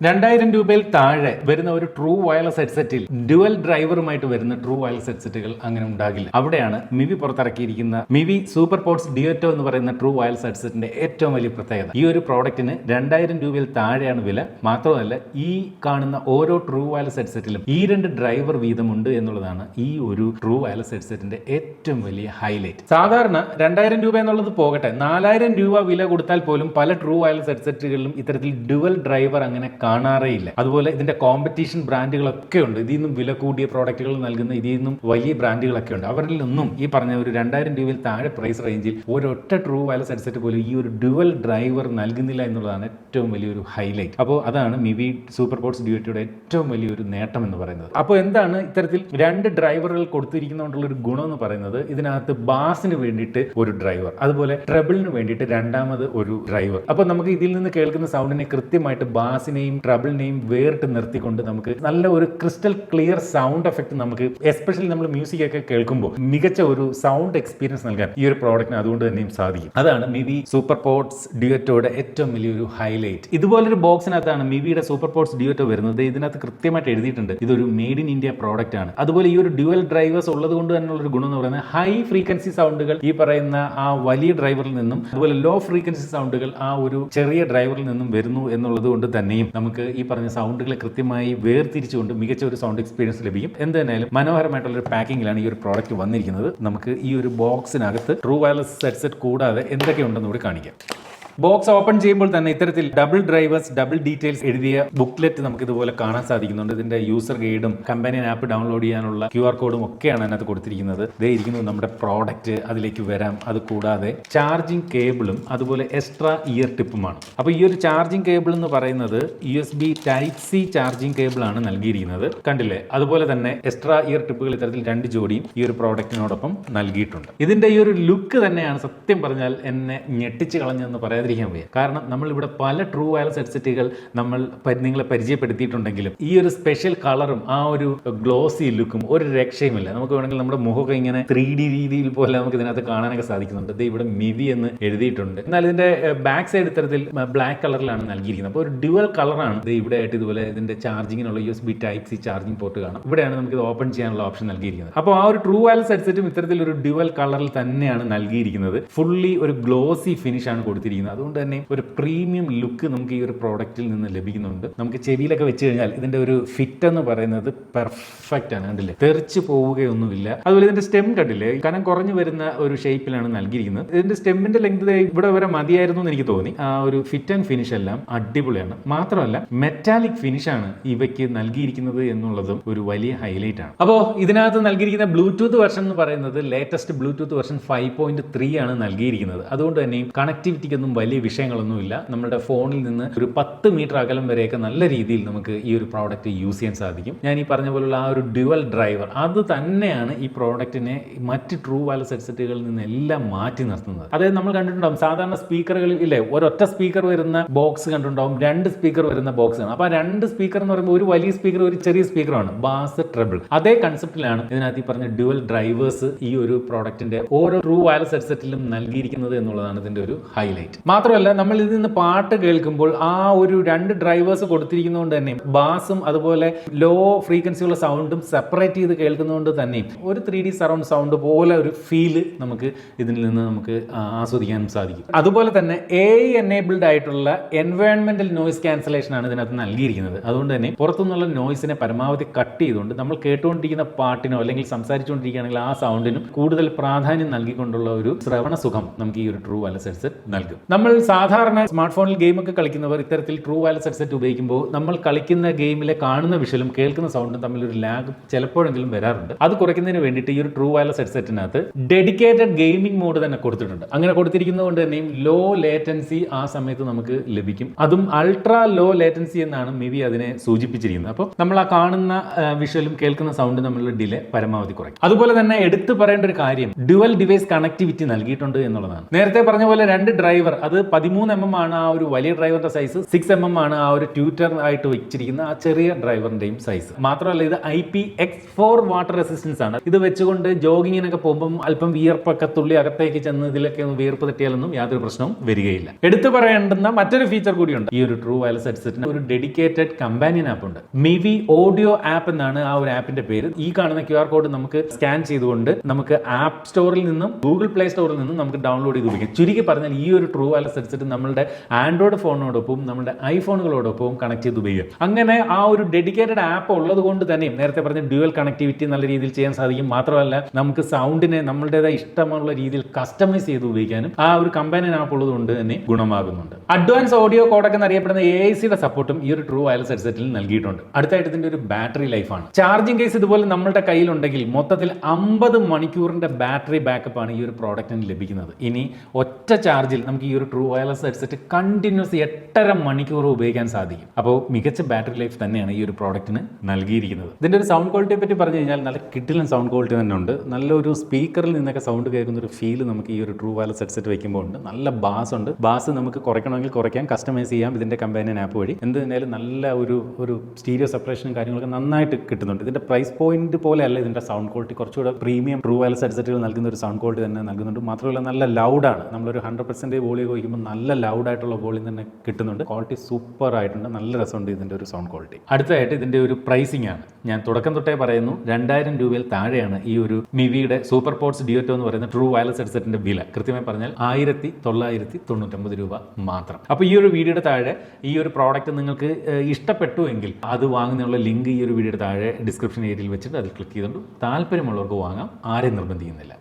രണ്ടായിരം രൂപയിൽ താഴെ വരുന്ന ഒരു ട്രൂ വയർലെസ് ഹെഡ്സെറ്റിൽ ഡ്യുവൽ ഡ്രൈവറുമായിട്ട് വരുന്ന ട്രൂ വയർലെസ് ഹെഡ്സെറ്റുകൾ അങ്ങനെ ഉണ്ടാകില്ല. അവിടെയാണ് മിവി പുറത്തിറക്കിയിരിക്കുന്ന മിവി സൂപ്പർ പോർട്സ് ഡിയോറ്റോ എന്ന് പറയുന്ന ട്രൂ വയർലെസ് ഹെഡ്സെറ്റിന്റെ ഏറ്റവും വലിയ പ്രത്യേകത. ഈ ഒരു പ്രോഡക്റ്റിന് രണ്ടായിരം രൂപയിൽ താഴെയാണ് വില. മാത്രമല്ല ഈ കാണുന്ന ഓരോ ട്രൂ വയർലെസ് ഹെഡ്സെറ്റിലും ഈ രണ്ട് ഡ്രൈവർ വീതമുണ്ട് എന്നുള്ളതാണ് ഈ ഒരു ട്രൂ വയർലെസ് ഹെഡ്സെറ്റിന്റെ ഏറ്റവും വലിയ ഹൈലൈറ്റ് സാധാരണ രണ്ടായിരം രൂപ എന്നുള്ളത് പോകട്ടെ നാലായിരം രൂപ വില കൊടുത്താൽ പോലും പല ട്രൂ വയർലെസ് ഹെഡ്സെറ്റുകളിലും ഇത്തരത്തിൽ ഡ്യുവൽ ഡ്രൈവർ അങ്ങനെ കാണാറേ ഇല്ല അതുപോലെ ഇതിന്റെ കോമ്പറ്റീഷൻ ബ്രാൻഡുകളൊക്കെ ഉണ്ട്. ഇതിൽ നിന്നും വില കൂടിയ പ്രോഡക്റ്റുകൾ നൽകുന്ന ഇതിൽ നിന്നും വലിയ ബ്രാൻഡുകളൊക്കെ ഉണ്ട്. അവരിൽ നിന്നും ഈ പറഞ്ഞ ഒരു രണ്ടായിരം രൂപയിൽ താഴെ പ്രൈസ് റേഞ്ചിൽ ഒരൊറ്റ ട്രൂ വയർലെസ് ഹെഡ്സെറ്റ് പോലും ഈ ഒരു ഡുവൽ ഡ്രൈവർ നൽകുന്നില്ല എന്നുള്ളതാണ് ഏറ്റവും വലിയൊരു ഹൈലൈറ്റ് അപ്പോൾ അതാണ് മിവി സൂപ്പർ പോർട്സ് ഡ്യൂറ്റിയുടെ ഏറ്റവും വലിയൊരു നേട്ടം എന്ന് പറയുന്നത്. അപ്പോൾ എന്താണ് ഇത്തരത്തിൽ രണ്ട് ഡ്രൈവറുകൾ കൊടുത്തിരിക്കുന്നതുകൊണ്ടുള്ള ഒരു ഗുണം എന്ന് പറയുന്നത്? ഇതിനകത്ത് ബാസിന് വേണ്ടിയിട്ട് ഒരു ഡ്രൈവർ അതുപോലെ ട്രബിളിന് വേണ്ടിയിട്ട് രണ്ടാമത് ഒരു ഡ്രൈവർ അപ്പോൾ നമുക്ക് ഇതിൽ നിന്ന് കേൾക്കുന്ന സൗണ്ടിനെ കൃത്യമായിട്ട് ബാസിനെയും ട്രബിളിനെയും വേറിട്ട് നിർത്തിക്കൊണ്ട് നമുക്ക് നല്ല ഒരു ക്രിസ്റ്റൽ ക്ലിയർ സൗണ്ട് എഫക്റ്റ് നമുക്ക് എസ്പെഷ്യലി നമ്മൾ മ്യൂസിക് ഒക്കെ കേൾക്കുമ്പോൾ മികച്ച ഒരു സൗണ്ട് എക്സ്പീരിയൻസ് നൽകാൻ ഈ ഒരു പ്രോഡക്റ്റിന് അതുകൊണ്ട് തന്നെയും സാധിക്കും. അതാണ് മിവി സൂപ്പർ പോർട്സ് ഡിയോറ്റോയുടെ ഏറ്റവും വലിയൊരു ഹൈലൈറ്റ് ഇതുപോലൊരു ബോക്സിനകത്താണ് മിവിയുടെ സൂപ്പർ പോർട്സ് ഡിയോറ്റോ വരുന്നത്. ഇതിനകത്ത് കൃത്യമായിട്ട് എഴുതിയിട്ടുണ്ട്. ഇതൊരു മെയ്ഡ് ഇൻ ഇന്ത്യ പ്രോഡക്റ്റ് ആണ്. അതുപോലെ ഈ ഒരു ഡ്യുവൽ ഡ്രൈവേഴ്സ് ഉള്ളത് കൊണ്ട് തന്നെയുള്ള ഒരു ഗുണം എന്ന് പറയുന്നത് ഹൈ ഫ്രീക്വൻസി സൗണ്ടുകൾ ഈ പറയുന്ന ആ വലിയ ഡ്രൈവറിൽ നിന്നും അതുപോലെ ലോ ഫ്രീക്വൻസി സൗണ്ടുകൾ ആ ഒരു ചെറിയ ഡ്രൈവറിൽ നിന്നും വരുന്നു എന്നുള്ളത് കൊണ്ട് തന്നെയും നമുക്ക് ഈ പറഞ്ഞ സൗണ്ടുകളെ കൃത്യമായി വേർതിരിച്ചുകൊണ്ട് മികച്ച ഒരു സൗണ്ട് എക്സ്പീരിയൻസ് ലഭിക്കും. എന്ത് തന്നെയാലും മനോഹരമായിട്ടുള്ള ഒരു പാക്കിങ്ങിലാണ് ഈ ഒരു പ്രോഡക്റ്റ് വന്നിരിക്കുന്നത്. നമുക്ക് ഈ ഒരു ബോക്സിനകത്ത് ട്രൂ വയർലെസ് ഹെഡ്സെറ്റ് കൂടാതെ എന്തൊക്കെ ഉണ്ടെന്ന് കൂടി കാണിക്കാം. ബോക്സ് ഓപ്പൺ ചെയ്യുമ്പോൾ തന്നെ ഇത്തരത്തിൽ ഡബിൾ ഡ്രൈവേഴ്സ് ഡബിൾ ഡീറ്റെയിൽസ് എഴുതിയ ബുക്ക്ലെറ്റ് നമുക്ക് ഇതുപോലെ കാണാൻ സാധിക്കുന്നുണ്ട്. ഇതിന്റെ യൂസർ ഗൈഡും കമ്പാനിയൻ ആപ്പ് ഡൗൺലോഡ് ചെയ്യാനുള്ള ക്യു ആർ കോഡും ഒക്കെയാണ് അതിനകത്ത് കൊടുത്തിരിക്കുന്നത്. ഇതേ ഇരിക്കുന്നു നമ്മുടെ പ്രോഡക്റ്റ് അതിലേക്ക് വരാം. അത് കൂടാതെ ചാർജിങ് കേബിളും അതുപോലെ എക്സ്ട്രാ ഇയർ ടിപ്പുമാണ് അപ്പോൾ ഈ ഒരു ചാർജിംഗ് കേബിൾ എന്ന് പറയുന്നത് U S B type C charging cable ആണ് നൽകിയിരിക്കുന്നത്. കണ്ടില്ലേ? അതുപോലെ തന്നെ എക്സ്ട്രാ ഇയർ ടിപ്പുകൾ ഇത്തരത്തിൽ രണ്ട് ജോഡിയും ഈ ഒരു പ്രോഡക്റ്റിനോടൊപ്പം നൽകിയിട്ടുണ്ട്. ഇതിന്റെ ഈ ഒരു ലുക്ക് തന്നെയാണ് സത്യം പറഞ്ഞാൽ എന്നെ ഞെട്ടിച്ച് കളഞ്ഞതെന്ന് പറയാതിരിക്കാൻ വയ്യ. കാരണം നമ്മൾ ഇവിടെ പല ട്രൂ വയർലെസ് ഹെഡ്സെറ്റുകൾ നമ്മൾ നിങ്ങളെ പരിചയപ്പെടുത്തിയിട്ടുണ്ടെങ്കിലും ഈ ഒരു സ്പെഷ്യൽ കളറും ആ ഒരു ഗ്ലോസി ലുക്കും ഒരു രക്ഷയുമില്ല. നമുക്ക് വേണമെങ്കിൽ നമ്മുടെ മുഖമൊക്കെ ഇങ്ങനെ ത്രീ ഡി രീതിയിൽ പോലെ നമുക്ക് ഇതിനകത്ത് കാണാനൊക്കെ സാധിക്കുന്നുണ്ട്. ഇത് ഇവിടെ മിവി എന്ന് എഴുതിയിട്ടുണ്ട്. എന്നാൽ ഇതിന്റെ ബാക്ക് സൈഡ് ഇത്തരത്തിൽ ബ്ലാക്ക് കളറിലാണ് നൽകിയിരിക്കുന്നത്. അപ്പോൾ ഒരു ഡ്യുവൽ കളറാണ് ഇത് ഇവിടെ ആയിട്ട് ഇതുപോലെ ഇതിന്റെ ചാർജിങ്ങിനുള്ള U S B type C charging port കാണാം. ഇവിടെയാണ് നമുക്ക് ഇത് ഓപ്പൺ ചെയ്യാനുള്ള ഓപ്ഷൻ നൽകിയിരിക്കുന്നത്. അപ്പോൾ ആ ഒരു ട്രൂ വയർലെസ് ഹെഡ്സെറ്റും ഇത്തരത്തിൽ ഒരു ഡ്യുവൽ കളറിൽ തന്നെയാണ് നൽകിയിരിക്കുന്നത്. ഫുള്ളി ഒരു ഗ്ലോസി ഫിനിഷ് ആണ് കൊടുത്തിരിക്കുന്നത്. അതുകൊണ്ട് തന്നെ ഒരു പ്രീമിയം ലുക്ക് നമുക്ക് ഈ ഒരു പ്രോഡക്റ്റിൽ നിന്ന് ലഭിക്കുന്നുണ്ട്. നമുക്ക് ചെവിയിലൊക്കെ വെച്ച് കഴിഞ്ഞാൽ ഇതിന്റെ ഒരു ഫിറ്റ് എന്ന് പറയുന്നത് പെർഫെക്റ്റ് ആണ്. കണ്ടില്ലേ? തെറിച്ച് പോവുകയൊന്നുമില്ല. അതുപോലെ ഇതിന്റെ സ്റ്റെം കണ്ടില്ലേ? കനം കുറഞ്ഞു വരുന്ന ഒരു ഷേപ്പിലാണ് നൽകിയിരിക്കുന്നത്. ഇതിന്റെ സ്റ്റെമ്മിന്റെ ലെങ്ത് ഇവിടെ വരെ മതിയായിരുന്നു എന്ന് എനിക്ക് തോന്നി. ആ ഒരു ഫിറ്റ് ആൻഡ് ഫിനിഷ് എല്ലാം അടിപൊളിയാണ്. മാത്രമല്ല മെറ്റാലിക് ഫിനിഷ് ആണ് ഇവയ്ക്ക് നൽകിയിരിക്കുന്നത് എന്നുള്ളതും ഒരു വലിയ ഹൈലൈറ്റ് ആണ്. അപ്പോൾ ഇതിനകത്ത് നൽകിയിരിക്കുന്ന ബ്ലൂടൂത്ത് വെർഷൻ എന്ന് പറയുന്നത് latest Bluetooth version five point three ആണ് നൽകിയിരിക്കുന്നത്. അതുകൊണ്ട് തന്നെയും കണക്ടിവിറ്റിക്കൊന്നും വലിയ വിഷയങ്ങളൊന്നുമില്ല. നമ്മുടെ ഫോണിൽ നിന്ന് ഒരു പത്ത് മീറ്റർ അകലം വരെയൊക്കെ നല്ല രീതിയിൽ നമുക്ക് ഈ ഒരു പ്രോഡക്റ്റ് യൂസ് ചെയ്യാൻ സാധിക്കും. ഞാൻ ഈ പറഞ്ഞ പോലുള്ള ആ ഒരു ഡ്യുവൽ ഡ്രൈവർ അത് തന്നെയാണ് ഈ പ്രോഡക്റ്റിനെ മറ്റ് ട്രൂ വയർലെസ് ഹെഡ്സെറ്റുകളിൽ നിന്നെല്ലാം മാറ്റി നിർത്തുന്നത്. അതായത് നമ്മൾ കണ്ടിട്ടുണ്ടാവും സാധാരണ സ്പീക്കറുകളിൽ ഇല്ലേ ഒരൊറ്റ സ്പീക്കർ വരുന്ന ബോക്സ് കണ്ടിട്ടുണ്ടാവും രണ്ട് സ്പീക്കർ വരുന്ന ബോക്സ് ആണ്. അപ്പോൾ ആ രണ്ട് സ്പീക്കർ എന്ന് പറയുമ്പോൾ ഒരു വലിയ സ്പീക്കർ ഒരു ചെറിയ സ്പീക്കറാണ് ബാസ് ട്രബിൾ അതേ കൺസെപ്റ്റിലാണ് ഇതിനകത്ത് ഈ പറഞ്ഞ ഡ്യുവൽ ഡ്രൈവേഴ്സ് ഈ ഒരു പ്രോഡക്റ്റിന്റെ ഓരോ ട്രൂ വയർലെസ് ഹെഡ്സെറ്റിലും നൽകിയിരിക്കുന്നത് എന്നുള്ളതാണ് ഇതിന്റെ ഒരു ഹൈലൈറ്റ് മാത്രമല്ല നമ്മൾ ഇതിൽ നിന്ന് പാട്ട് കേൾക്കുമ്പോൾ ആ ഒരു രണ്ട് ഡ്രൈവേഴ്സ് കൊടുത്തിരിക്കുന്നതുകൊണ്ട് തന്നെ ബാസും അതുപോലെ ലോ ഫ്രീക്വൻസിയുള്ള സൗണ്ടും സെപ്പറേറ്റ് ചെയ്ത് കേൾക്കുന്നതുകൊണ്ട് തന്നെ ഒരു ത്രീ ഡി സറൗണ്ട് സൗണ്ട് പോലെ ഒരു ഫീൽ നമുക്ക് ഇതിൽ നിന്ന് നമുക്ക് ആസ്വദിക്കാൻ സാധിക്കും. അതുപോലെ തന്നെ എ എനേബിൾഡ് ആയിട്ടുള്ള എൻവയോൺമെന്റൽ നോയ്സ് ക്യാൻസലേഷൻ ആണ് ഇതിനകത്ത് നൽകിയിരിക്കുന്നത്. അതുകൊണ്ട് തന്നെ പുറത്തുനിന്നുള്ള നോയ്സിനെ പരമാവധി കട്ട് ചെയ്തുകൊണ്ട് നമ്മൾ കേട്ടുകൊണ്ടിരിക്കുന്ന പാട്ടിനോ അല്ലെങ്കിൽ സംസാരിച്ചുകൊണ്ടിരിക്കുകയാണെങ്കിൽ ആ സൗണ്ടിനും കൂടുതൽ പ്രാധാന്യം നൽകിക്കൊണ്ടുള്ള ഒരു ശ്രവണ സുഖം നമുക്ക് ഈ ഒരു ട്രൂ വയർലെസ് നൽകും. നമ്മൾ സാധാരണ സ്മാർട്ട് ഫോണിൽ ഗെയിമൊക്കെ കളിക്കുന്നവർ ഇത്തരത്തിൽ ട്രൂ വയർലെസ് ഹെഡ്സെറ്റ് ഉപയോഗിക്കുമ്പോൾ നമ്മൾ കളിക്കുന്ന ഗെയിമിലെ കാണുന്ന വിഷലും കേൾക്കുന്ന സൗണ്ടും തമ്മിൽ ഒരു ലാഗ് ചിലപ്പോഴെങ്കിലും വരാറുണ്ട്. അത് കുറയ്ക്കുന്നതിന് വേണ്ടിയിട്ട് ഈ ഒരു ട്രൂ വയർലെസ് ഹെഡ്സെറ്റിനകത്ത് ഡെഡിക്കേറ്റഡ് ഗെയിമിംഗ് മോഡ് തന്നെ കൊടുത്തിട്ടുണ്ട്. അങ്ങനെ കൊടുത്തിരിക്കുന്നത് കൊണ്ട് തന്നെയും ലോ ലേറ്റൻസി ആ സമയത്ത് നമുക്ക് ലഭിക്കും. അതും അൾട്രാ ലോ ലേറ്റൻസി എന്നാണ് മേ ബി അതിനെ സൂചിപ്പിച്ചിരിക്കുന്നത്. അപ്പോൾ നമ്മൾ ആ കാണുന്ന വിഷ്വലും കേൾക്കുന്ന സൗണ്ടും തമ്മിലുള്ള ഡിലേ പരമാവധി കുറയ്ക്കും. അതുപോലെ തന്നെ എടുത്തു പറയേണ്ട ഒരു കാര്യം ഡ്യുവൽ ഡിവൈസ് കണക്ടിവിറ്റി നൽകിയിട്ടുണ്ട് എന്നുള്ളതാണ്. നേരത്തെ പറഞ്ഞ പോലെ രണ്ട് ഡ്രൈവർ അത് പതിമൂന്ന് എം എം ആണ് ആ ഒരു വലിയ ഡ്രൈവറിന്റെ സൈസ് സിക്സ് എം എം ആണ് ആ ഒരു ട്യൂറ്റർ ആയിട്ട് വെച്ചിരിക്കുന്ന ആ ചെറിയ ഡ്രൈവറിന്റെയും സൈസ് മാത്രമല്ല ഇത് I P X four water resistance ആണ്. ഇത് വെച്ചുകൊണ്ട് ജോഗിങ്ങിനൊക്കെ പോകുമ്പോൾ അല്പം വിയർപ്പൊക്കെ തുള്ളി അകത്തേക്ക് ചെന്ന് ഇതിലൊക്കെ ഒന്ന് വിയർപ്പ് തട്ടിയാലൊന്നും യാതൊരു പ്രശ്നവും വരികയില്ല. എടുത്തു പറയേണ്ടുന്ന മറ്റൊരു ഫീച്ചർ കൂടിയുണ്ട്. ഈ ഒരു ട്രൂ വയർലെസ് ഹെഡ്സെറ്റിന് ഒരു ഡെഡിക്കേറ്റഡ് കമ്പാനിയൻ ആപ്പ് ഉണ്ട്. മിവി ഓഡിയോ ആപ്പ് എന്നാണ് ആ ഒരു ആപ്പിന്റെ പേര്. ഈ കാണുന്ന ക്യു ആർ കോഡ് നമുക്ക് സ്കാൻ ചെയ്തുകൊണ്ട് നമുക്ക് ആപ്പ് സ്റ്റോറിൽ നിന്നും ഗൂഗിൾ പ്ലേ സ്റ്റോറിൽ നിന്നും നമുക്ക് ഡൗൺലോഡ് ചെയ്ത് ഉപയോഗിക്കാം. ചുരുക്കി പറഞ്ഞാൽ ഈ ഒരു ട്രൂ വയർലെസ് ഹെഡ്സെറ്റ് നമ്മളുടെ ആൻഡ്രോയിഡ് ഫോണിനോടൊപ്പം നമ്മുടെ ഐഫോണുകളോടൊപ്പം കണക്ട് ചെയ്ത് ഉപയോഗിക്കാം. അങ്ങനെ ആ ഒരു ഡെഡിക്കേറ്റഡ് ആപ്പ് ഉള്ളത് കൊണ്ട് തന്നെയും നേരത്തെ പറഞ്ഞ ഡ്യുവൽ കണക്ടിവിറ്റി നല്ല രീതിയിൽ ചെയ്യാൻ സാധിക്കും. മാത്രമല്ല നമുക്ക് സൗണ്ടിനെ നമ്മളുടേതായ ഇഷ്ടമുള്ള രീതിയിൽ കസ്റ്റമൈസ് ചെയ്ത് ഉപയോഗിക്കാനും ആ ഒരു കമ്പാനിയൻ ആപ്പ് ഉള്ളത് കൊണ്ട് തന്നെ ഗുണമാകുന്നുണ്ട്. അഡ്വാൻസ് ഓഡിയോ കോഡൊക്കെ എന്നറിയപ്പെടുന്ന എ ഐ സിയുടെ സപ്പോർട്ടും ഈ ഒരു ട്രൂ വയർലെസ് ഹെഡ്സെറ്റിൽ നൽകിയിട്ടുണ്ട്. അടുത്തായിട്ട് ഇതിന്റെ ഒരു ബാറ്ററി ലൈഫാണ് ചാർജിങ് കേസ് ഇതുപോലെ നമ്മളുടെ കയ്യിലുണ്ടെങ്കിൽ മൊത്തത്തിൽ അമ്പത് മണിക്കൂറിന്റെ ബാറ്ററി ബാക്കപ്പ് ആണ് ഈ ഒരു പ്രോഡക്റ്റിന് ലഭിക്കുന്നത്. ഇനി ഒറ്റ ചാർജിൽ നമുക്ക് ഈ ഒരു ട്രൂ വയർലെസ് ഹെഡ്സെറ്റ് കണ്ടിന്യൂസ് എട്ടര മണിക്കൂർ ഉപയോഗിക്കാൻ സാധിക്കും. അപ്പോൾ മികച്ച ബാറ്ററി ലൈഫ് തന്നെയാണ് ഈ ഒരു പ്രോഡക്റ്റിന് നൽകിയിരിക്കുന്നത്. ഇതിന്റെ ഒരു സൗണ്ട് ക്വാളിറ്റിയെ പറ്റി പറഞ്ഞു കഴിഞ്ഞാൽ നല്ല കിട്ടിലും സൗണ്ട് ക്വാളിറ്റി തന്നെ ഉണ്ട്. നല്ലൊരു സ്പീക്കറിൽ നിന്നൊക്കെ സൗണ്ട് കേൾക്കുന്ന ഒരു ഫീൽ നമുക്ക് ഈ ഒരു ട്രൂ വയർലെസ് ഹെഡ്സെറ്റ് വയ്ക്കുമ്പോൾ ഉണ്ട്. നല്ല ബാസ് ഉണ്ട്. ബാസ് നമുക്ക് കുറയ്ക്കണമെങ്കിൽ കുറയ്ക്കാം കസ്റ്റമൈസ് ചെയ്യാം ഇതിന്റെ കമ്പാനിയൻ ആപ്പ് വഴി. എന്ത് തന്നെയാലും നല്ല ഒരു ഒരു സ്റ്റീരിയോ സെപ്പറേഷനും കാര്യങ്ങളൊക്കെ നന്നായിട്ട് കിട്ടുന്നുണ്ട്. ഇതിന്റെ പ്രൈസ് പോയിന്റ് പോലെയല്ല ഇതിന്റെ സൗണ്ട് ക്വാളിറ്റി കുറച്ചുകൂടെ പ്രീമിയം ട്രൂ വയർലെസ് ഹെഡ്സെറ്റുകൾ നൽകുന്ന ഒരു സൗണ്ട് ക്വാളിറ്റി തന്നെ നൽകുന്നുണ്ട്. മാത്രമല്ല നല്ല ലൗഡാണ് നമ്മളൊരു ഹൺഡ്രഡ് പെർസെന്റേജ് വോളിയം വയ്ക്കുമ്പോൾ നല്ല ലൗഡായിട്ടുള്ള വോളിയം തന്നെ കിട്ടുന്നുണ്ട്. ക്വാളിറ്റി സൂപ്പർ ആയിട്ടുണ്ട്. നല്ല രസമുണ്ട് ഇതിന്റെ ഒരു സൗണ്ട് ക്വാളിറ്റി അടുത്തതായിട്ട് ഇതിന്റെ ഒരു പ്രൈസിംഗ് ആണ്. ഞാൻ തുടക്കം തൊട്ടേ പറയുന്നു രണ്ടായിരം രൂപയിൽ താഴെയാണ് ഈ ഒരു മിവിയുടെ സൂപ്പർ പോർട്സ് ഡിയോറ്റോ എന്ന് പറയുന്ന ട്രൂ വയർലെസ് ഹെഡ്സെറ്റിന്റെ വില. കൃത്യമായി പറഞ്ഞാൽ ആയിരത്തി തൊള്ളായിരത്തി തൊണ്ണൂറ്റൊമ്പത് രൂപ മാത്രം. അപ്പോൾ ഈ ഒരു വീഡിയോയുടെ താഴെ ഈ ഒരു പ്രോഡക്റ്റ് നിങ്ങൾക്ക് ഇഷ്ടപ്പെട്ടു എങ്കിൽ അത് വാങ്ങുന്നതിനുള്ള ലിങ്ക് ഈ ഒരു വീഡിയോയുടെ താഴെ ഡിസ്ക്രിപ്ഷൻ ഏരിയയിൽ വെച്ചിട്ട് അതിൽ ക്ലിക്ക് ചെയ്തുകൊണ്ട് താല്പര്യമുള്ളവർക്ക് വാങ്ങാം. ആരെയും നിർബന്ധിക്കുന്നില്ല.